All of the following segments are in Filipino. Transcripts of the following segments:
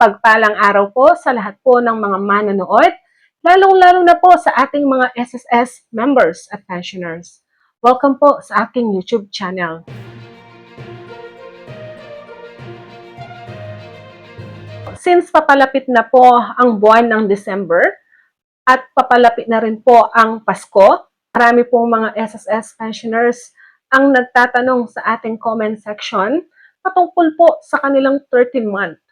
Pagpalang araw po sa lahat po ng mga manonood, lalong-lalo na po sa ating mga SSS members at pensioners. Welcome po sa aking YouTube channel. Since papalapit na po ang buwan ng December at papalapit na rin po ang Pasko, marami pong mga SSS pensioners ang nagtatanong sa ating comment section patungkol po sa kanilang 13 month.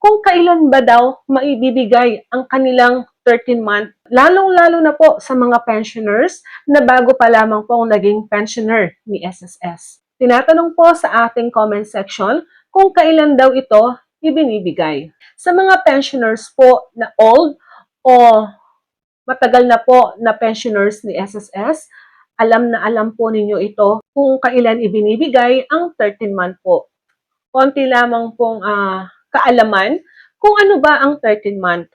Kung kailan ba daw maibibigay ang kanilang 13 month, lalong-lalo na po sa mga pensioners na bago pa lamang po naging pensioner ni SSS. Tinatanong po sa ating comment section kung kailan daw ito ibinibigay. Sa mga pensioners po na old o matagal na po na pensioners ni SSS, alam na alam po ninyo ito kung kailan ibinibigay ang 13 month po. Konti lamang pong ah, kaalaman kung ano ba ang 13 month.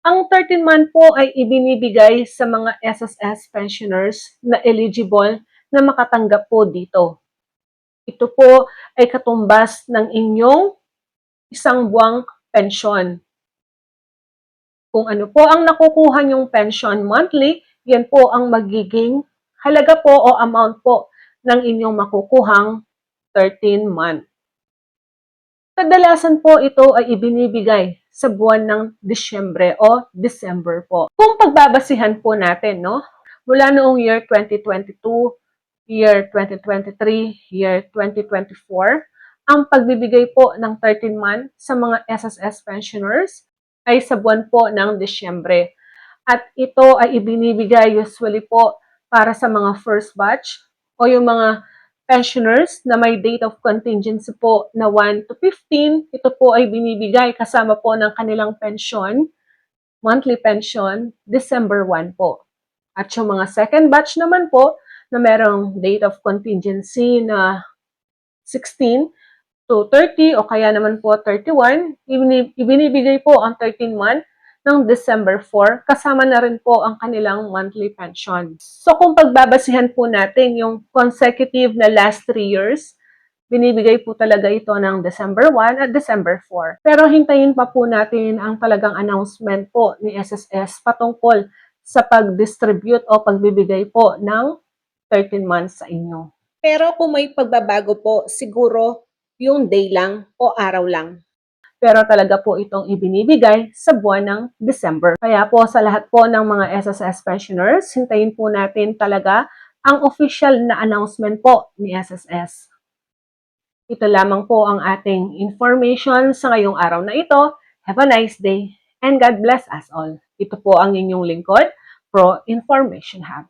Ang 13 month po ay ibinibigay sa mga SSS pensioners na eligible na makatanggap po dito. Ito po ay katumbas ng inyong isang buwang pensyon. Kung ano po ang nakukuha nyong pension monthly, yan po ang magiging halaga po o amount po ng inyong makukuhang 13 month. Kadalasan po ito ay ibinibigay sa buwan ng Disyembre o December po. Kung pagbabasihan po natin, no, mula noong year 2022, year 2023, year 2024, ang pagbibigay po ng 13 month sa mga SSS pensioners ay sa buwan po ng Disyembre. At ito ay ibinibigay usually po para sa mga first batch o yung mga pensioners na may date of contingency po na 1 to 15. Ito po ay binibigay kasama po ng kanilang pensyon, monthly pension, December 1 po. At yung mga second batch naman po na merong date of contingency na 16 to 30 o kaya naman po 31, ibini- ibinibigay po ang 13 month ng December 4, kasama na rin po ang kanilang monthly pension. So kung pagbabasihan po natin yung consecutive na last 3 years, binibigay po talaga ito ng December 1 at December 4. Pero hintayin pa po natin ang talagang announcement po ni SSS patungkol sa pag-distribute o pagbibigay po ng 13 months sa inyo. Pero kung may pagbabago po, siguro yung day lang o araw lang. Pero talaga po itong ibinibigay sa buwan ng December. Kaya po sa lahat po ng mga SSS pensioners, hintayin po natin talaga ang official na announcement po ni SSS. Ito lamang po ang ating information sa ngayong araw na ito. Have a nice day and God bless us all. Ito po ang inyong lingkod, Pro Information Hub.